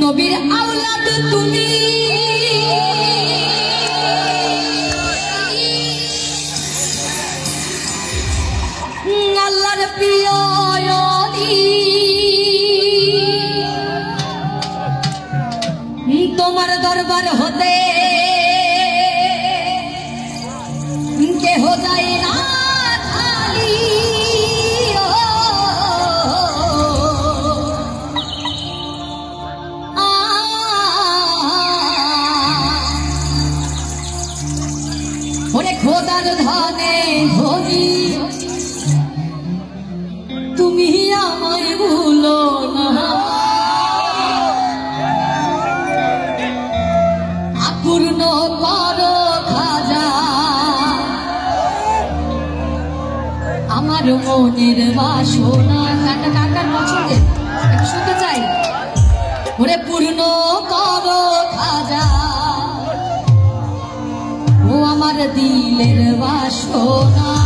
নবীর আওলাদ তুমি। আল্লাহর প্রিয় তোমার দরবার হতে কেহ যায় না। আমার মনের বাসনা কাকার পছন্দের একটু শুনতে চাই ওরে পূর্ণ কর খাজা ও আমার দিলের বাসনা।